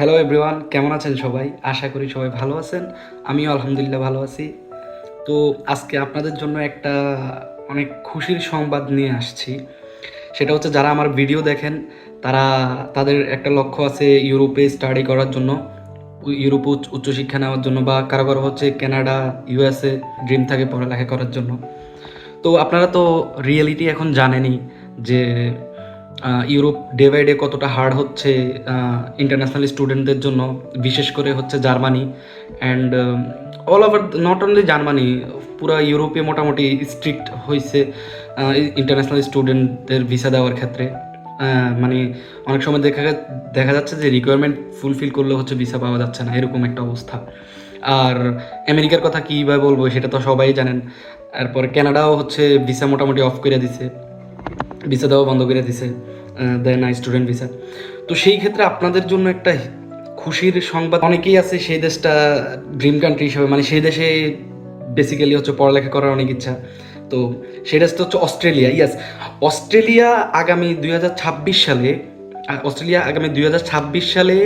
Hello everyone কেমন আছেন সবাই? আশা করি সবাই ভালো আছেন। আমিও আলহামদুলিল্লাহ ভালো আছি। তো আজকে আপনাদের জন্য একটা অনেক খুশির সংবাদ নিয়ে আসছি। সেটা হচ্ছে যারা আমার ভিডিও দেখেন, তারা, তাদের একটা লক্ষ্য আছে ইউরোপে স্টাডি করার জন্য, ইউরোপে উচ্চশিক্ষা নেওয়ার জন্য, বা কারও কারও হচ্ছে কানাডা ইউএসএ ড্রিম থাকে পড়ালেখা করার জন্য। তো আপনারা তো রিয়েলিটি এখন জানেনই যে ইউরোপ ডে বাই ডে কতটা হার্ড হচ্ছে ইন্টারন্যাশনাল স্টুডেন্টদের জন্য, বিশেষ করে হচ্ছে Germany and all over not only Germany, পুরো ইউরোপে মোটামুটি স্ট্রিক্ট হয়েছে ইন্টারন্যাশনাল স্টুডেন্টদের ভিসা দেওয়ার ক্ষেত্রে। মানে অনেক সময় দেখা দেখা যাচ্ছে যে রিকোয়ারমেন্ট ফুলফিল করলে হচ্ছে ভিসা পাওয়া যাচ্ছে না, এরকম একটা অবস্থা। আর আমেরিকার কথা কীভাবে বলব, সেটা তো সবাই জানেন। তারপর কানাডাও হচ্ছে ভিসা মোটামুটি অফ করে দিছে। ভিসা দেওয়া বন্ধ করে দিছে দেয় না স্টুডেন্ট ভিসা তো সেই ক্ষেত্রে আপনাদের জন্য একটা খুশির সংবাদ, অনেকেই আছে সেই দেশটা ড্রিম কান্ট্রি হিসেবে মানে সেই দেশে বেসিক্যালি হচ্ছে পড়ালেখা করার অনেক ইচ্ছা। তো দেশটা হচ্ছে অস্ট্রেলিয়া ইয়াস অস্ট্রেলিয়া আগামী দুই হাজার ছাব্বিশ সালে অস্ট্রেলিয়া আগামী দুই হাজার ছাব্বিশ সালে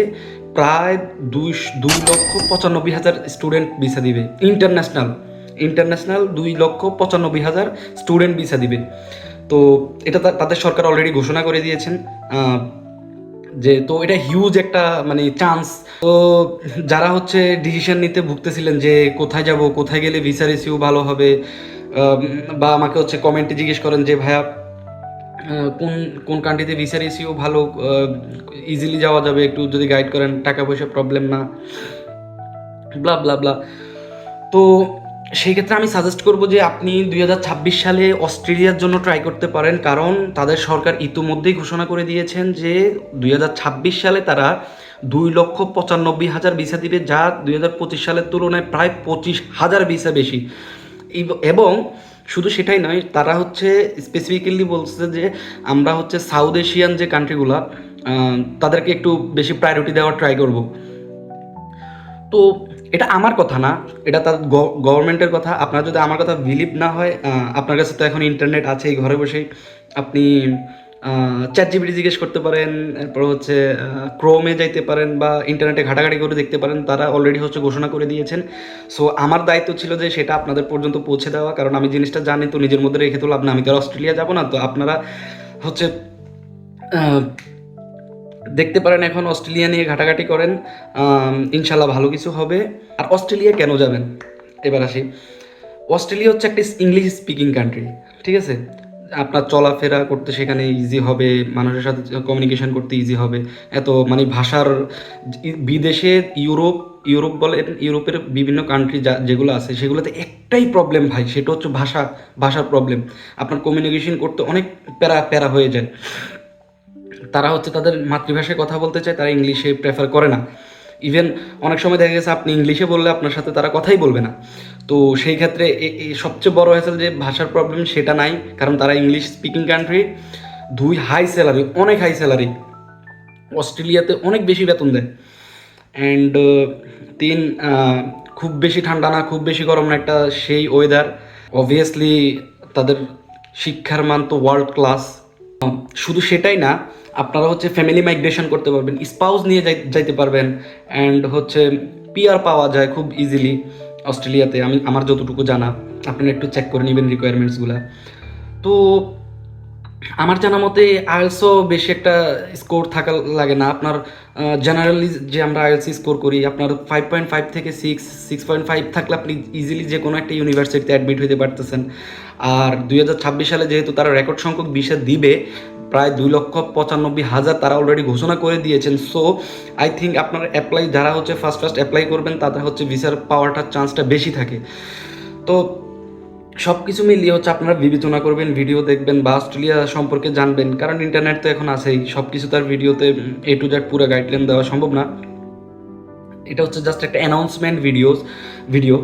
প্রায় দুই দুই লক্ষ পঁচানব্বই হাজার স্টুডেন্ট ভিসা দিবে। ইন্টারন্যাশনাল ইন্টারন্যাশনাল দুই লক্ষ পঁচানব্বই হাজার স্টুডেন্ট ভিসা দিবে। তো এটা তাদের সরকার অলরেডি ঘোষণা করে দিয়েছেন যে তো এটা হিউজ একটা মানে চান্স তো যারা হচ্ছে ডিসিশন নিতে ভুগতেছিলেন যে কোথায় যাব, কোথায় গেলে ভিসা রিসিউ ভালো হবে বা আমাকে হচ্ছে কমেন্টে জিজ্ঞেস করেন যে, ভাইয়া কোন কোন কান্ট্রিতে ভিসা রিসিউ ভালো ইজিলি যাওয়া যাবে? একটু যদি গাইড করেন, টাকা পয়সা প্রবলেম না। ব্লা ব্লা ব্লা তো সেই ক্ষেত্রে আমি সাজেস্ট করব যে আপনি দুই হাজার ছাব্বিশ সালে অস্ট্রেলিয়ার জন্য ট্রাই করতে পারেন। কারণ তাদের সরকার ইতিমধ্যেই ঘোষণা করে দিয়েছেন যে দুই হাজার ছাব্বিশ সালে তারা দুই লক্ষ পঁচানব্বই হাজার ভিসা দিবে, যা দুই হাজার পঁচিশ সালের তুলনায় প্রায় পঁচিশ হাজার ভিসা বেশি। এবং শুধু সেটাই নয়, তারা হচ্ছে স্পেসিফিক্যালি বলছে যে আমরা হচ্ছে সাউথ এশিয়ান যে কান্ট্রিগুলো তাদেরকে একটু বেশি প্রায়োরিটি দেওয়ার ট্রাই করব। তো এটা আমার কথা না, এটা তার গভর্নমেন্টের কথা। আপনার যদি আমার কথা বিলিভ না হয় আপনার কাছে তো এখন ইন্টারনেট আছেই ঘরে বসেই। আপনি চ্যাট জিবিটি জিজ্ঞেস করতে পারেন, এরপর হচ্ছে ক্রোমে যাইতে পারেন বা ইন্টারনেটে ঘাটাঘাটি করে দেখতে পারেন, তারা অলরেডি হচ্ছে ঘোষণা করে দিয়েছেন। সো আমার দায়িত্ব ছিল যে সেটা আপনাদের পর্যন্ত পৌঁছে দেওয়া, কারণ আমি জিনিসটা জানি, তো নিজের মধ্যে রেখে তো লাভ না আমি তো অস্ট্রেলিয়া যাব না, তো আপনারা হচ্ছে দেখতে পারেন এখন অস্ট্রেলিয়া নিয়ে ঘাটাঘাটি করেন ইনশাল্লাহ ভালো কিছু হবে। আর অস্ট্রেলিয়া কেন যাবেন? এবার আসি। অস্ট্রেলিয়া হচ্ছে একটা ইংলিশ স্পিকিং কান্ট্রি ঠিক আছে? আপনার চলাফেরা করতে সেখানে ইজি হবে, মানুষের সাথে কমিউনিকেশন করতে ইজি হবে। এত মানে ভাষার বিদেশে ইউরোপ ইউরোপ বলে ইউরোপের বিভিন্ন কান্ট্রি যা, যেগুলো আছে, সেগুলোতে একটাই প্রবলেম ভাই, সেটা হচ্ছে ভাষা, ভাষার প্রবলেম আপনার কমিউনিকেশন করতে অনেক প্যারা প্যারা হয়ে যায়। তারা হচ্ছে তাদের মাতৃভাষায় কথা বলতে চায়, তারা ইংলিশে প্রেফার করে না। ইভেন অনেক সময় দেখা গেছে আপনি ইংলিশে বললে আপনার সাথে তারা কথাই বলবে না। তো সেই ক্ষেত্রে সবচেয়ে বড় হয়েছে যে ভাষার প্রবলেম সেটা নাই, কারণ তারা ইংলিশ স্পিকিং কান্ট্রি দুই হাই স্যালারি অনেক হাই স্যালারি অস্ট্রেলিয়াতে অনেক বেশি বেতন দেয়। অ্যান্ড তিন খুব বেশি ঠান্ডা না, খুব বেশি গরম না একটা সেই ওয়েদার অবভিয়াসলি তাদের শিক্ষার মান তো ওয়ার্ল্ড ক্লাস শুধু সেটাই না, আপনারা হচ্ছে ফ্যামিলি মাইগ্রেশন করতে পারবেন স্পাউস নিয়ে যাই- যাইতে পারবেন অ্যান্ড হচ্ছে পিআর পাওয়া যায় খুব ইজিলি অস্ট্রেলিয়াতে। আমি, আমার যতটুকু জানা, আপনারা একটু চেক করে নেবেন রিকোয়ারমেন্টসগুলো তো আমার জানা মতে আইএলসও বেশি একটা স্কোর থাকা লাগে না। আপনার জেনারেলি যে আমরা আইএলসি স্কোর করি, আপনার ফাইভ পয়েন্ট ফাইভ থেকে সিক্স সিক্স পয়েন্ট ফাইভ থাকলে আপনি ইজিলি যে কোনো একটা ইউনিভার্সিটিতে অ্যাডমিট হতে পারতেছেন। আর দুই হাজার ছাব্বিশ সালে যেহেতু তারা রেকর্ড সংখ্যক ভিসা দিবে, প্রায় দুই লক্ষ পঁচানব্বই হাজার তারা অলরেডি ঘোষণা করে দিয়েছেন। সো আই থিঙ্ক আপনার অ্যাপ্লাই যারা হচ্ছে ফার্স্ট ফার্স্ট অ্যাপ্লাই করবেন, তাদের হচ্ছে ভিসার পাওয়ারটার চান্সটা বেশি থাকে। তো সব কিছু মিলিয়ে হচ্ছে আপনারা বিবেচনা করবেন ভিডিও দেখবেন বা অস্ট্রেলিয়া সম্পর্কে জানবেন। কারণ ইন্টারনেট তো এখন আছেই সব কিছু তার ভিডিওতে এ টু জেড পুরো গাইডলাইন দেওয়া সম্ভব না। এটা হচ্ছে জাস্ট একটা অ্যানাউন্সমেন্ট ভিডিওস ভিডিও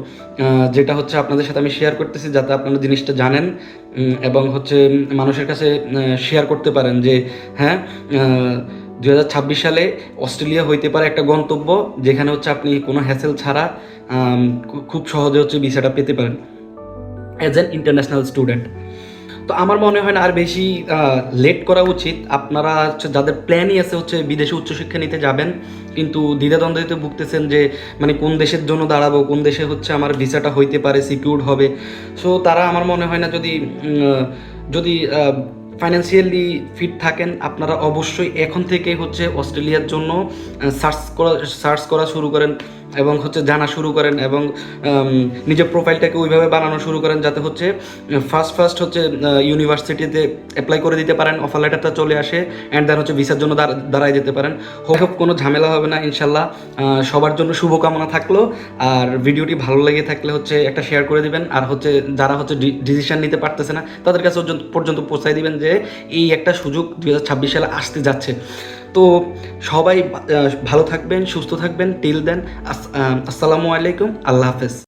যেটা হচ্ছে আপনাদের সাথে আমি শেয়ার করতেছি যাতে আপনারা জিনিসটা জানেন এবং হচ্ছে মানুষের কাছে শেয়ার করতে পারেন যে হ্যাঁ দু হাজার ছাব্বিশ সালে অস্ট্রেলিয়া হইতে পারে একটা গন্তব্য যেখানে হচ্ছে আপনি কোনো হ্যাসেল ছাড়া খুব সহজে হচ্ছে ভিসাটা পেতে পারেন। অ্যাজ অ্যান ইন্টারন্যাশনাল স্টুডেন্ট তো আমার মনে হয় না আর বেশি লেট করা উচিত। আপনারা হচ্ছে যাদের প্ল্যানই আছে হচ্ছে বিদেশে উচ্চশিক্ষা নিতে যাবেন। কিন্তু দ্বিধাদ্বন্দ্বিতে ভুগতেছেন যে মানে কোন দেশের জন্য দাঁড়াবো, কোন দেশে হচ্ছে আমার ভিসাটা হইতে পারে সিকিউর হবে। সো তারা আমার মনে হয় না যদি যদি ফাইন্যান্সিয়ালি ফিট থাকেন, আপনারা অবশ্যই এখন থেকে হচ্ছে অস্ট্রেলিয়ার জন্য সার্চ করা সার্চ করা শুরু করেন এবং হচ্ছে জানা শুরু করেন এবং নিজের প্রোফাইলটাকে ওইভাবে বানানো শুরু করেন যাতে হচ্ছে ফার্স্ট ফার্স্ট হচ্ছে ইউনিভার্সিটিতে অ্যাপ্লাই করে দিতে পারেন অফার লেটারটা চলে আসে অ্যান্ড দেন হচ্ছে ভিসার জন্য দাঁড়- দাঁড়ায় যেতে পারেন। হোক হোক কোনো ঝামেলা হবে না, ইনশাল্লাহ সবার জন্য শুভকামনা থাকল, আর ভিডিওটি ভালো লেগে থাকলে হচ্ছে একটা শেয়ার করে দিবেন, আর হচ্ছে যারা হচ্ছে ডিসিশন নিতে পারতেছে না, তাদের কাছে পর্যন্ত পৌঁছায় দিবেন যে এই একটা সুযোগ দু হাজার ছাব্বিশ সালে আসতে যাচ্ছে। তো সবাই ভালো থাকবেন, সুস্থ থাকবেন টিল দেন আসসালামু আলাইকুম, আল্লাহ হাফেজ।